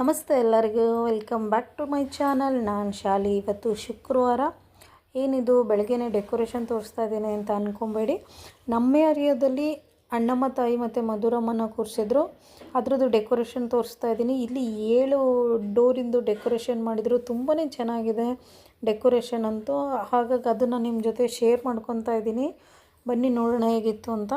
ನಮಸ್ತೆ ಎಲ್ಲರಿಗೂ. Welcome back to my channel ನಾನು ಶಾಲಿ. ಇವತ್ತು ಶುಕ್ರವಾರ. ಏನಿದು? ಬೆಳಗ್ಗೆನೇ ಡೆಕೋರೇಷನ್ ತೋರಿಸ್ತಾ ಇದ್ದೀನಿ ಅಂತ ಅಂದ್ಕೊಬೇಡಿ ನಮ್ಮ ಏರಿಯಾದಲ್ಲಿ ಅಣ್ಣಮ್ಮ, ತಾಯಿ ಮತ್ತು ಮಧುರಮ್ಮನ ಕೂರಿಸಿದ್ರು ಅದರದ್ದು ಡೆಕೋರೇಷನ್ ತೋರಿಸ್ತಾ ಇದ್ದೀನಿ. ಇಲ್ಲಿ ಏಳು ಡೋರಿಂದು ಡೆಕೋರೇಷನ್ ಮಾಡಿದರು. ತುಂಬಾ ಚೆನ್ನಾಗಿದೆ ಡೆಕೋರೇಷನ್ ಅಂತೂ. ಹಾಗಾಗಿ ಅದನ್ನು ನಿಮ್ಮ ಜೊತೆ ಶೇರ್ ಮಾಡ್ಕೊತಾ ಇದ್ದೀನಿ. ಬನ್ನಿ ನೋಡೋಣ ಹೇಗಿತ್ತು ಅಂತ.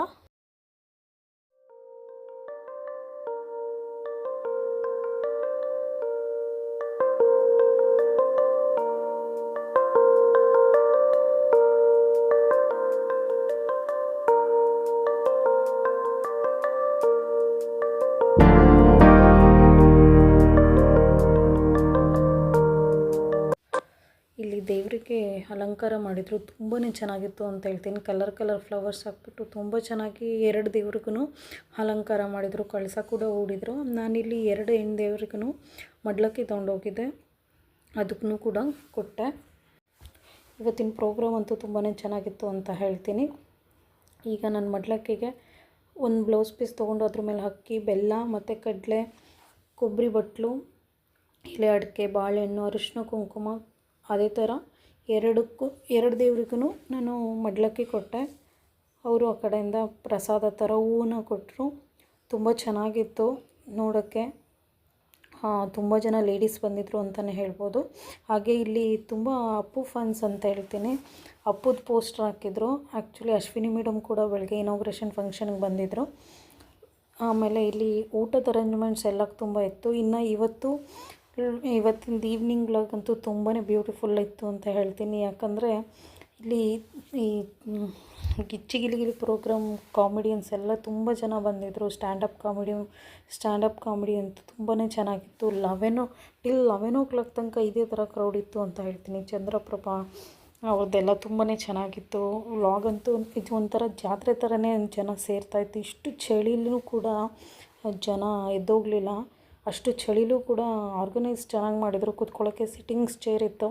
ಅಲಂಕಾರ ಮಾಡಿದರು ತುಂಬಾ ಚೆನ್ನಾಗಿತ್ತು ಅಂತ ಹೇಳ್ತೀನಿ. ಕಲರ್ ಕಲರ್ ಫ್ಲವರ್ಸ್ ಹಾಕ್ಬಿಟ್ಟು ತುಂಬ ಚೆನ್ನಾಗಿ ಎರಡು ದೇವ್ರಿಗೂ ಅಲಂಕಾರ ಮಾಡಿದರು, ಕಳಸ ಕೂಡ ಹೂಡಿದ್ರು. ನಾನಿಲ್ಲಿ ಎರಡು ಹೆಣ್ಣು ದೇವ್ರಿಗೂ ಮಡ್ಲಕ್ಕಿ ತೊಗೊಂಡೋಗಿದ್ದೆ ಅದಕ್ಕೂ ಕೂಡ ಕೊಟ್ಟೆ. ಇವತ್ತಿನ ಪ್ರೋಗ್ರಾಮ್ ಅಂತೂ ತುಂಬಾ ಚೆನ್ನಾಗಿತ್ತು ಅಂತ ಹೇಳ್ತೀನಿ. ಈಗ ನನ್ನ ಮಡ್ಲಕ್ಕಿಗೆ ಒಂದು ಬ್ಲೌಸ್ ಪೀಸ್ ತೊಗೊಂಡು ಅದ್ರ ಮೇಲೆ ಅಕ್ಕಿ, ಬೆಲ್ಲ ಮತ್ತು ಕಡಲೆ ಕೊಬ್ಬರಿ ಬಟ್ಲು, ಎಲೆ ಅಡಿಕೆ, ಬಾಳೆಹಣ್ಣು ಅರಿಶಿನ ಕುಂಕುಮ, ಅದೇ ಥರ ಎರಡಕ್ಕೂ, ಎರಡು ದೇವ್ರಿಗೂ ನಾನು ಮಡ್ಲಕ್ಕಿ ಕೊಟ್ಟೆ. ಅವರು ಆ ಕಡೆಯಿಂದ ಪ್ರಸಾದ ಥರ ಹೂವನ್ನ ಕೊಟ್ಟರು ತುಂಬ ಚೆನ್ನಾಗಿತ್ತು ನೋಡೋಕ್ಕೆ. ತುಂಬ ಜನ ಲೇಡೀಸ್ ಬಂದಿದ್ದರು ಅಂತಲೇ ಹೇಳ್ಬೋದು. ಹಾಗೆ ಇಲ್ಲಿ ತುಂಬ ಅಪ್ಪು ಫನ್ಸ್ ಅಂತ ಹೇಳ್ತೀನಿ. ಅಪ್ಪುದ ಪೋಸ್ಟರ್ ಹಾಕಿದ್ರು. ಆ್ಯಕ್ಚುಲಿ ಅಶ್ವಿನಿ ಮೇಡಮ್ ಕೂಡ ಬೆಳಗ್ಗೆ ಇನಾಗ್ರೇಷನ್ ಫಂಕ್ಷನ್ಗೆ ಬಂದಿದ್ದರು ಆಮೇಲೆ ಇಲ್ಲಿ ಊಟದ ಅರೇಂಜ್ಮೆಂಟ್ಸ್ ಎಲ್ಲ ತುಂಬ ಇತ್ತು. ಇನ್ನು ಇವತ್ತು ಇವತ್ತಿನ ಈವ್ನಿಂಗ್ ವ್ಲಾಗಂತೂ ತುಂಬಾ ಬ್ಯೂಟಿಫುಲ್ ಇತ್ತು ಅಂತ ಹೇಳ್ತೀನಿ. ಯಾಕಂದರೆ ಇಲ್ಲಿ ಈ ಗಿಚ್ಚಿಗಿಲಿಗಿಲಿ ಗಿಚ್ಚಿ ಗಿಲಿಗಿಲಿ ಪ್ರೋಗ್ರಾಮ್ ಕಾಮಿಡಿಯನ್ಸ್ ಎಲ್ಲ ತುಂಬ ಜನ ಬಂದಿದ್ದರು ಸ್ಟ್ಯಾಂಡಪ್ ಕಾಮಿಡಿ ಸ್ಟ್ಯಾಂಡಪ್ ಕಾಮಿಡಿ ಅಂತ ತುಂಬಾ ಚೆನ್ನಾಗಿತ್ತು. Eleven till eleven o'clock ತನಕ ಇದೇ ಥರ ಕ್ರೌಡ್ ಇತ್ತು ಅಂತ ಹೇಳ್ತೀನಿ. ಚಂದ್ರಪ್ರಭಾ ಅವ್ರದ್ದೆಲ್ಲ ತುಂಬಾ ಚೆನ್ನಾಗಿತ್ತು. ವ್ಲಾಗ್ ಅಂತೂ ಇದು ಒಂಥರ ಜಾತ್ರೆ ಥರನೇ ಜನ ಸೇರ್ತಾಯಿತ್ತು ಇಷ್ಟು ಚಳಿಲೂ ಕೂಡ ಜನ ಎದ್ದೋಗಲಿಲ್ಲ. ಅಷ್ಟು ಚಳಿಲೂ ಕೂಡ ಆರ್ಗನೈಸ್ ಚೆನ್ನಾಗಿ ಮಾಡಿದರು. ಕೂತ್ಕೊಳ್ಳೋಕ್ಕೆ ಸಿಟ್ಟಿಂಗ್ಸ್ ಚೇರ್ ಇತ್ತು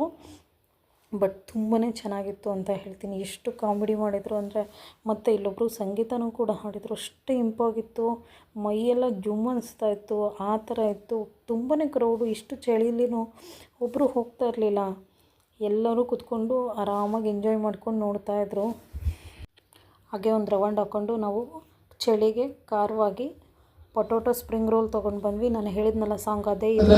ಬಟ್ ತುಂಬಾ ಚೆನ್ನಾಗಿತ್ತು ಅಂತ ಹೇಳ್ತೀನಿ. ಎಷ್ಟು ಕಾಮಿಡಿ ಮಾಡಿದರು ಅಂದರೆ ಮತ್ತು ಇಲ್ಲೊಬ್ಬರು ಸಂಗೀತನೂ ಕೂಡ ಹಾಡಿದರು. ಅಷ್ಟು ಇಂಪಾಗಿತ್ತು. ಮೈಯೆಲ್ಲ ಜುಮ್ ಅನಿಸ್ತಾ ಇತ್ತು. ಆ ಥರ ಇತ್ತು. ತುಂಬಾ ಕ್ರೌಡು ಇಷ್ಟು ಚಳಿಲಿನೂ ಒಬ್ಬರು ಹೋಗ್ತಾ ಇರಲಿಲ್ಲ. ಎಲ್ಲರೂ ಕುತ್ಕೊಂಡು ಆರಾಮಾಗಿ ಎಂಜಾಯ್ ಮಾಡ್ಕೊಂಡು ನೋಡ್ತಾಯಿದ್ರು ಹಾಗೆ ಒಂದು ರೌಂಡ್ ಹಾಕ್ಕೊಂಡು ನಾವು ಚಳಿಗೆ ಖಾರವಾಗಿ ಪೊಟೊಟೊ ಸ್ಪ್ರಿಂಗ್ ರೋಲ್ ತೊಗೊಂಡು ಬಂದ್ವಿ. ನಾನು ಹೇಳಿದ್ನಲ್ಲ ಸಾಂಗ್ ಅದೇ ಇದು.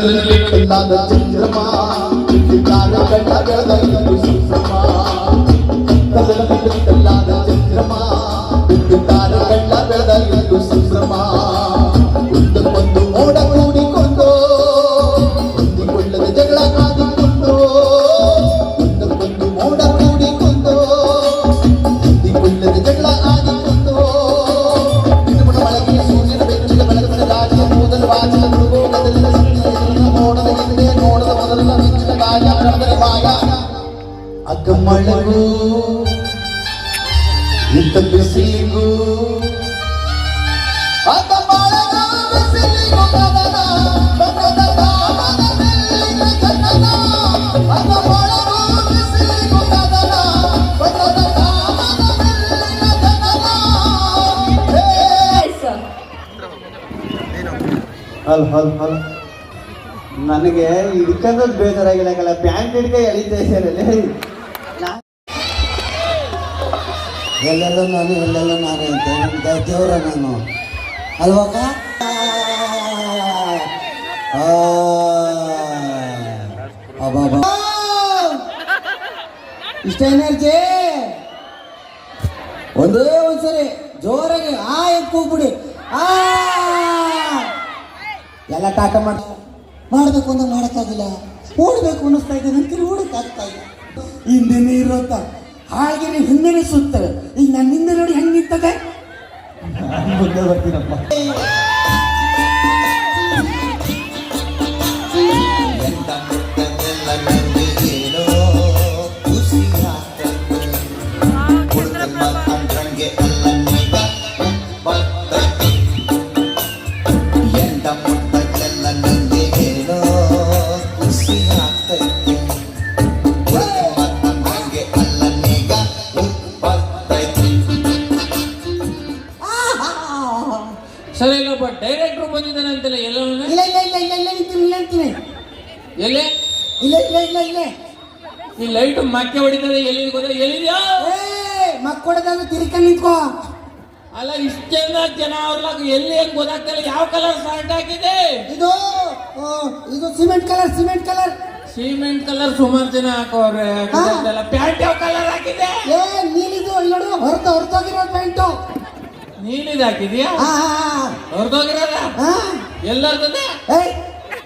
ದಾಮದ ಮೇಲಿನ ಚಂದನ ಹೇ ಹಲ್ ಹಲ್ ಹಲ್. ನನಗೆ ಹಿಡ್ಕೊಂಡದ್ ಬೇಜಾರಾಗಿಲ್ಲ ಪ್ಯಾಂಟ್ ಹಿಡ್ಕ ಎಳಿತಾ ಇದ್ದಾರೆ ಎಲ್ಲೆಲ್ಲೂ ನಾನು ಎಲ್ಲೆಲ್ಲ ನಾನು ಅಂತ ನಿಮ್ಗೆ ದೇವ್ರ ನಾನು ಅಬ್ಬಬ್ಬಾ. ಇಷ್ಟ ಎನರ್ಜಿ ಒಂದೇ ಒಂದ್ಸರಿ ಜೋರಾಗಿ ಆ ಎತ್ ಕೂಗ್ಬಿಡಿ ಆ ಎಲ್ಲ ಟಾಟ ಮಾಡ ಮಾಡ್ಬೇಕು ಅಂದ್ರೆ ಮಾಡಕ್ಕಾಗಿಲ್ಲ ಓಡ್ಬೇಕು ಅನ್ನಿಸ್ತಾ ಇದೆ ಅಂತ ಓಡಕ್ಕಾಗ್ತಾ ಇಲ್ಲ ಹಿಂದೆ ಇರೋತ್ತ ಹಾಗೆ ಹಿಂದೆ ಸುತ್ತವೆ ಈಗ ನನ್ನಿಂದ ನೋಡಿ ಹೆಂಗ್ ನಿಂತದೆ ಬರ್ತೀನಪ್ಪ ಅಂತೀನಿ ಎಲ್ಲೋ ಇಲ್ಲ ಇಲ್ಲ ಇಲ್ಲ ಇಲ್ಲ ಈ ಲೈಟ್ ಮಕ್ಕೆ ಹೊಡಿತಾರೆ ಎಲ್ಲಿ ಗೊತ್ತ? ಎಲ್ಲಿದ್ಯಾ? ಏ ಮಕ್ಕಳದಂದ್ರೆ ತಿರ್ಕೊಂಡು ನಿಂತ್ಕೋ. ಅಲ್ಲ ಇಷ್ಟೆಲ್ಲ ಜನ ಅವ್ರಲ್ಲ ಎಲ್ಲಿ ಹೆಂಗ್ ಗೊತ್ತಾಗ್ತಿಲ್ಲ ಯಾವ ಕಲರ್ ಶರ್ಟ್ ಹಾಕಿದೆ? ಇದು ಆ, ಇದು cement colour cement colour cement colour ಸುಮಾರು ಜನ ಹಾಕೋರೆ ಪ್ಯಾಂಟ್ ಯಾವ ಕಲರ್ ಹಾಕಿದೆ? ಏ ನೀನಿದು ಇಲ್ಲಿ ನೋಡು ಹೊರತು ಹೊರತೋಗಿರೋ ಪ್ಯಾಂಟು ನೀನಿದ್ ಹಾಕಿದ್ಯಾ? ಹಾ ಹೊರದೋಗಿರೋದ? ಹಾ ಎಲ್ಲರ್ತದೆ ಏಯ್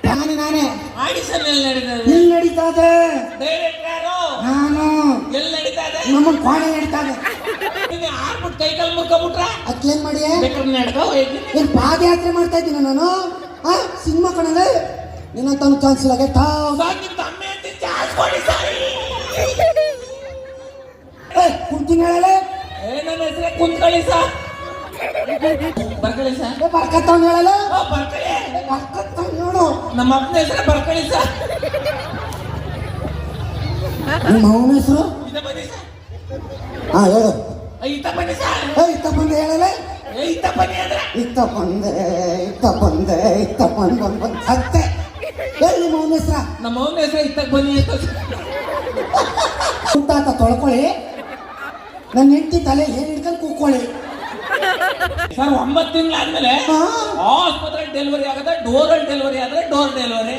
ನಾನೇ ನಾನೇ. ಆಡಿಷನ್ ಎಲ್ಲಿ ನಡೀತದೆ? ಎಲ್ಲಿ ನಡೀತಾ ಇದೆ ನಾನು. ಎಲ್ಲಿ ನಡೀತಾ ಇದೆ ನಮ್ಮ ಕೋಣೆ ನಡೀತಾ ಇದೆ ನೀನು ಆರ್ಬಿಟ್ಟು ಕೈಕಾಲು ಮುರ್ಕೊಬಿಟ್ರ ಅದ್ಕೇನ್ ಮಾಡಿ? ಬೇಕಾದ್ರೆ ನಡ್ಕೋ ಏನು ಪಾದಯಾತ್ರೆ ಮಾಡ್ತಾ ಇದ್ದೀನಿ ನಾನು? ಆ ಸಿನಿಮಾ ಕಣಲೆ ನಿನ್ನ ಚಾನ್ಸ್ ಕ್ಯಾನ್ಸಲ್ ಔಟ್ ಸಾಕಿನ ತಮ್ಮೆ ಅಂತ ಚಾನ್ಸ್ ಕೊಡಿ ಸಾರಿ. ಏ ಕುಂತೀನಿ ಹೇಳಲೆ? ಏ ನನ್ನ ಹೆಸರೇ ಕುಂತ್ಕೊಳ್ಳಿ ಸಾ ಬರ್ಕೊಳ್ಳಿ ಸಾ ಏ ಹೇಳಲ್ಲ? ಬರ್ಕೊಳ್ಳಿ. ಬರ್ಕತ್ತವ್ನ ನೋಡು. ನಮ್ಮ ಅಪ್ಪನ ಹೆಸರು ಬರ್ಕೊಳ್ಳಿ ಸಾ ನಿಮ್ಮ ಅವನ ಹೆಸರು? ಹಾ ಹೇಳು. ಇತ್ತ ಬನ್ನಿ ಸರ್. ಇತ್ತ ಬಂದೆ ಹೇಳಲೆ ಇತ್ತ ಬನ್ನಿ ಅಂದ್ರೆ. ಇತ್ತ ಬಂದೆ ಇತ್ತ ಬಂದೆ ಇತ್ತ ಬಂದ್ ಬಂದ್ ಬಂದ್. ಸತ್ತೆ. ಹೇಳಿ ನಿಮ್ಮ ಅವನ ಹೆಸರ? ನಮ್ಮ ಅವನ ಹೆಸರು ಇತ್ತಕ್ಕೆ ಬನ್ನಿ ಅಂತ. ಸುತ್ತಾತ ತೊಳ್ಕೊಳ್ಳಿ. ನನ್ನ ಹೆಂಡತಿ ತಲೆ ಏನ್ ಕೂಕೊಳ್ಳಿ ಸರ್ ಒಂಬತ್ತು ತಿಂಗಳಾದ್ಮೇಲೆ. ಆಸ್ಪತ್ರೆ ಡೆಲಿವರಿ ಆಗದ ಡೋರ್ ಅಲ್ಲಿ ಡೆಲಿವರಿ ಆದ್ರೆ ಡೋರ್ ಡೆಲಿವರಿ.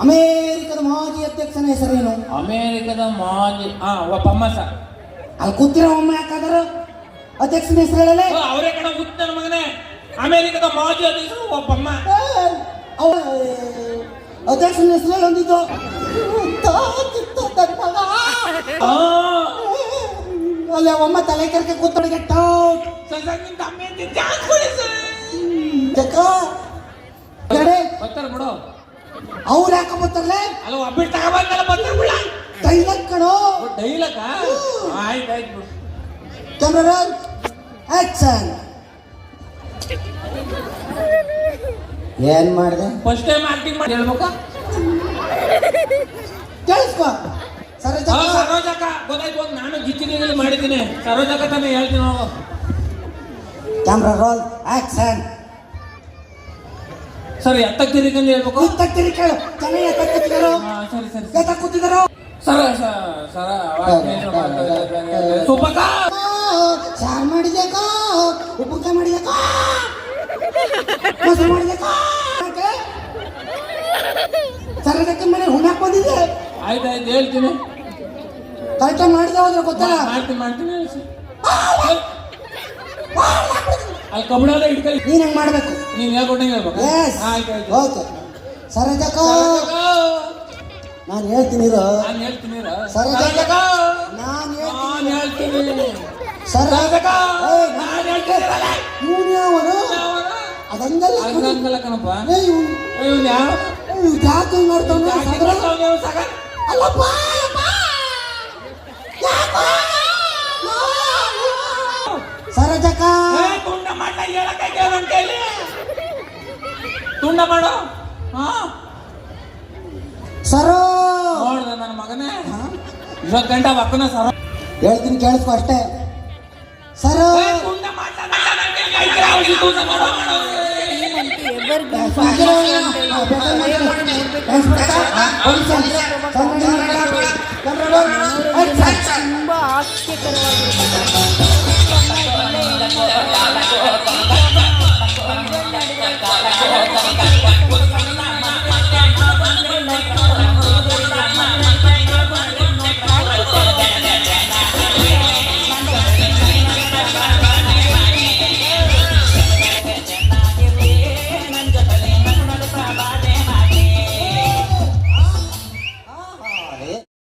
ಅಮೇರಿಕದ ಮಾಜಿ ಅಧ್ಯಕ್ಷನ ಹೆಸರೇನು? ಅಮೇರಿಕದ ಮಾಜಿ ಹಾ ಒಬ್ಬಮ್ಮ ಸರ್. ಅಲ್ಲಿ ಕೂತಿರೋ ಒಮ್ಮೆ ಯಾಕಾದ್ರ ಅಧ್ಯಕ್ಷನ ಹೆಸರು ಅವರೇ ಕಣ ನನ್ನ ಮಗನೇ. ಅಮೇರಿಕದ ಮಾಜಿ ಅಧ್ಯಕ್ಷರು ಒಬ್ಬಮ್ಮ. ಅವ ಅಧ್ಯಕ್ಷನ ಹೆಸರು ಹೇಳಿ ಹೊಂದಿದ್ದು ಆ, ಅಲ್ಲಿ ಒಮ್ಮ ತಲೆ ಕೆರೆಗೆ ಕೂತ್ಕೊಳಿಗೆ ಟಾಪ್ ನಿಮ್ ತಮ್ಮಿ ಅಂತ ಕೊಡಿ ಬಿಡು. ಅವ್ರು ಯಾಕೆ ಬರ್ತಾರಲೆ ಅಲ್ಲ ಒಬ್ಬಿಟ್ಟು ತಗೊಬಂದಲ್ಲ ಬರ್ತಾರ ಬಿಡ. ಡೈಲಾಗ್ ಕಣೋ. ಡೈಲಕ ಆಯ್ತು ಆಯ್ತು ಬಿಡು. ಕ್ಯಾಮ್ರಾ ಆಕ್ಷನ್ ಏನ್ ಮಾಡಿದೆ? ಫಸ್ಟ್ ಟೈಮ್ ಆಕ್ಟಿಂಗ್ ಮಾಡಿ ಹೇಳ್ಬೇಕಾ? ಕೇಳಿಸ್ಕೊ. ಸರೋಜಕ್ಕ ಗೊತ್ತಾಯ್ತು ನಾನು ಗಿಚ್ಚಿಗಿಲಿ ಮಾಡಿದ್ದೀನಿ. ಸರೋಜಕ್ಕ ತಾನೇ ಹೇಳ್ತೀನಿ ನಾವು. ಕ್ಯಾಮ್ರಾ ರೋಲ್ ಆಕ್ಷನ್ ಸರ್ ಎತ್ತಕ್ಕೆ ತಿರುಗಂದು ಹೇಳ್ಬೇಕು? ಕೂತ್ಕತ್ತೀರಿ ಕೇಳು ಚೆನ್ನಾಗಿ ಎತ್ತಕ್ಕೆ ಕೂತಿದಾರೋ ಸರಿ ಸರಿ ಎತ್ತಕ್ಕೆ ಕೂತಿದಾರೋ ಸರ ಸರ ಸುಬ್ಬಕ್ಕ! ಸಾರು ಉಪಕ ಉಪ್ಪುಕಾಯಿ ಮಾಡಿದ್ಯಾಕೋ? ಮೊಸರು ಸರ್ ಸರದಕ್ಕೆ ಮನೆ ಹುಣ್ಣಾಕ್ ಬಂದಿದೆ ಆಯ್ತಾಯ್ತು ಆಯ್ತು ಕರೆಕ್ಟಾಗಿ ಮಾಡಿದೆ ಹೋದ್ರೆ ಗೊತ್ತಲ್ಲ ಮಾಡ್ತೀನಿ ಮಾಡ್ತೀನಿ. ಅಲ್ಲಿ ಕಬ್ಬಣದ ನೀನ್ ಹಂಗ್ ಮಾಡ್ಬೇಕು? ನೀನ್ ಹೇಳ್ಕೊಟ್ಟಂಗೆ ಹೇಳ್ಬೇಕು ಎಸ್ ಆಯ್ತು ಆಯ್ತು. ಓಕೆ ಸರೋಜಕ್ಕ, ನಾನು ಹೇಳ್ತೀನಿ ಇರೋ. ನಾನ್ ಹೇಳ್ತೀನಿ ಇರು. ನಾನು ನಾನ್ ಹೇಳ್ತೀನಿ ಹೇಳ್ತೀನಿ ನಾನ್ ಇವನು ಯಾವನು? ಅದಂಗಲ್ಲ ಕಣಪ್ಪ. ಇವ್ನು ಯಾವ ಯಾಕೆ ಇವ್ನ್ ಸಗ. ಅಲ್ಲಪ್ಪ! ಅಲ್ಲಪ್ಪ ಯಾಕೋ? ಸರೋಜಕ್ಕ ಏ, ತುಂಡ ಮಾಡ್ಲ ಹೇಳಕ್ಕಾಗ್ಯ ನನ್ ಕೈಲಿ ತುಂಡ ಮಾಡು ಹಾ ಸರೋ ನೋಡ್ದ ನನ್ನ ಮಗನೇ ಇವತ್ತು ಗಂಟೆ ಬಕ್ಕನ ಸರ ಹೇಳ್ತೀನಿ ಕೇಳಿಸ್ಕೊ ಅಷ್ಟೇ ಸರೋ ಏ, ತುಂಡ லாஸ்ட்